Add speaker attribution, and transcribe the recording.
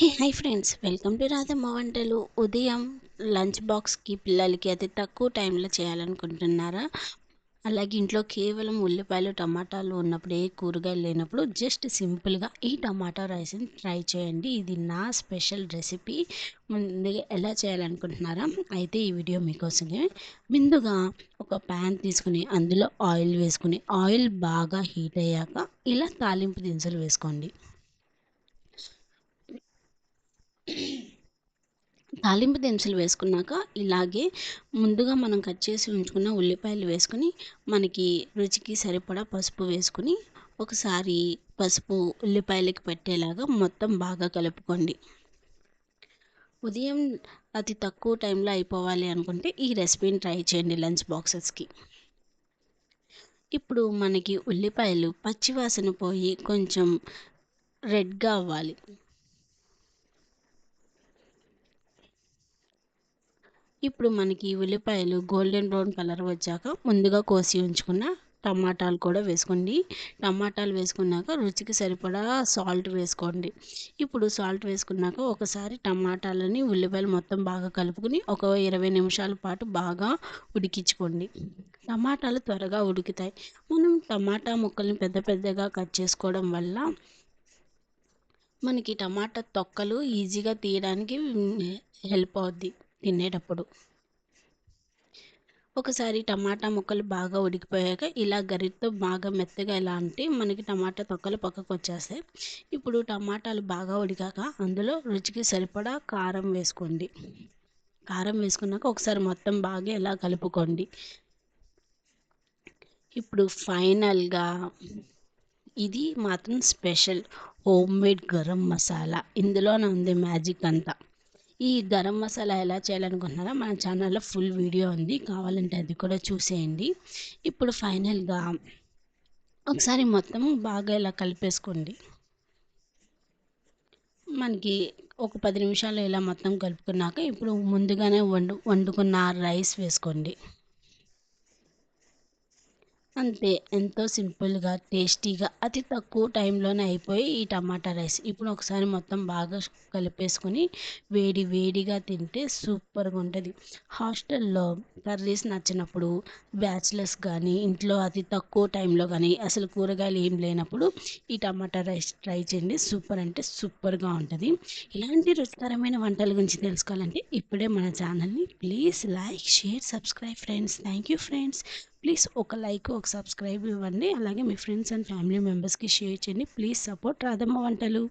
Speaker 1: Hey hi friends welcome to Radhamma వంటలు ఉదయం lunch బాక్స్కి పిల్లలకి అతి తక్కువ టైంలో చేయాలనుకుంటున్నారా? అలాగే ఇంట్లో కేవలం ఉల్లిపాయలు టమాటాలు ఉన్నప్పుడు ఏ కూరగాయలు లేనప్పుడు జస్ట్ సింపుల్గా ఈ టమాటా రైస్ని ట్రై చేయండి. ఇది నా స్పెషల్ రెసిపీ. ముందుగా ఎలా చేయాలనుకుంటున్నారా? అయితే ఈ వీడియో మీకోసమే. ముందుగా ఒక ప్యాన్ తీసుకుని అందులో ఆయిల్ వేసుకుని ఆయిల్ బాగా హీట్ అయ్యాక ఇలా తాలింపు దినుసులు వేసుకోండి. తాలింపు దినుసులు వేసుకున్నాక ఇలాగే ముందుగా మనం కట్ చేసి ఉంచుకున్న ఉల్లిపాయలు వేసుకుని మనకి రుచికి సరిపడా పసుపు వేసుకుని ఒకసారి పసుపు ఉల్లిపాయలకి పెట్టేలాగా మొత్తం బాగా కలుపుకోండి. ఉదయం అతి తక్కువ టైంలో అయిపోవాలి అనుకుంటే ఈ రెసిపీని ట్రై చేయండి లంచ్ బాక్సెస్కి. ఇప్పుడు మనకి ఉల్లిపాయలు పచ్చివాసన పోయి కొంచెం రెడ్గా అవ్వాలి. ఇప్పుడు మనకి ఉల్లిపాయలు గోల్డెన్ బ్రౌన్ కలర్ వచ్చాక ముందుగా కోసి ఉంచుకున్న టమాటాలు కూడా వేసుకోండి. టమాటాలు వేసుకున్నాక రుచికి సరిపడా సాల్ట్ వేసుకోండి. ఇప్పుడు సాల్ట్ వేసుకున్నాక ఒకసారి టమాటాలని ఉల్లిపాయలు మొత్తం బాగా కలుపుకుని ఒక ఇరవై నిమిషాల పాటు బాగా ఉడికించుకోండి. టమాటాలు త్వరగా ఉడుకుతాయి. మనం టమాటా ముక్కల్ని పెద్ద పెద్దగా కట్ చేసుకోవడం వల్ల మనకి టమాటా తొక్కలు ఈజీగా తీయడానికి హెల్ప్ అవుద్ది. తినేటప్పుడు. ఒకసారి టమాటా ముక్కలు బాగా ఉడికిపోయాక ఇలా గరిటతో బాగా మెత్తగా ఎలా అంటే మనకి టమాటా తొక్కలు పక్కకు వచ్చేస్తాయి. ఇప్పుడు టమాటాలు బాగా ఉడికాక అందులో రుచికి సరిపడా కారం వేసుకోండి. కారం వేసుకున్నాక ఒకసారి మొత్తం బాగా ఎలా కలుపుకోండి. ఇప్పుడు ఫైనల్గా ఇది మాత్రం special home made garam masala. ఇందులోనే ఉంది మ్యాజిక్ అంతా. ఈ గరం మసాలా ఎలా చేయాలనుకుంటున్నారో మన ఛానల్లో ఫుల్ వీడియో ఉంది. కావాలంటే అది కూడా చూసేయండి. ఇప్పుడు ఫైనల్గా ఒకసారి మొత్తం బాగా ఇలా కలిపేసుకోండి. మనకి ఒక పది నిమిషాలు ఇలా మొత్తం కలుపుకున్నాక ఇప్పుడు ముందుగానే వండు వండుకున్న రైస్ వేసుకోండి. అంతే ఎంతో సింపుల్గా టేస్టీగా అతి తక్కువ టైంలోనే అయిపోయి ఈ టమాటా రైస్. ఇప్పుడు ఒకసారి మొత్తం బాగా కలిపేసుకొని వేడి వేడిగా తింటే సూపర్గా ఉంటుంది. హాస్టల్లో కర్రీస్ నచ్చినప్పుడు బ్యాచిలర్స్ కానీ ఇంట్లో అతి తక్కువ టైంలో కానీ అసలు కూరగాయలు ఏం లేనప్పుడు ఈ టమాటా రైస్ ట్రై చేయండి. సూపర్ అంటే సూపర్గా ఉంటుంది. ఇలాంటి రుచికరమైన వంటల గురించి తెలుసుకోవాలంటే ఇప్పుడే మన ఛానల్ని please like share subscribe friends. Thank you friends. Please ఒక లైక్ ఒక సబ్స్క్రైబ్ ఇవ్వండి. అలాగే మీ ఫ్రెండ్స్ అండ్ ఫ్యామిలీ మెంబర్స్కి షేర్ చేయండి. ప్లీజ్ సపోర్ట్ రాధమ్మ వంటలు.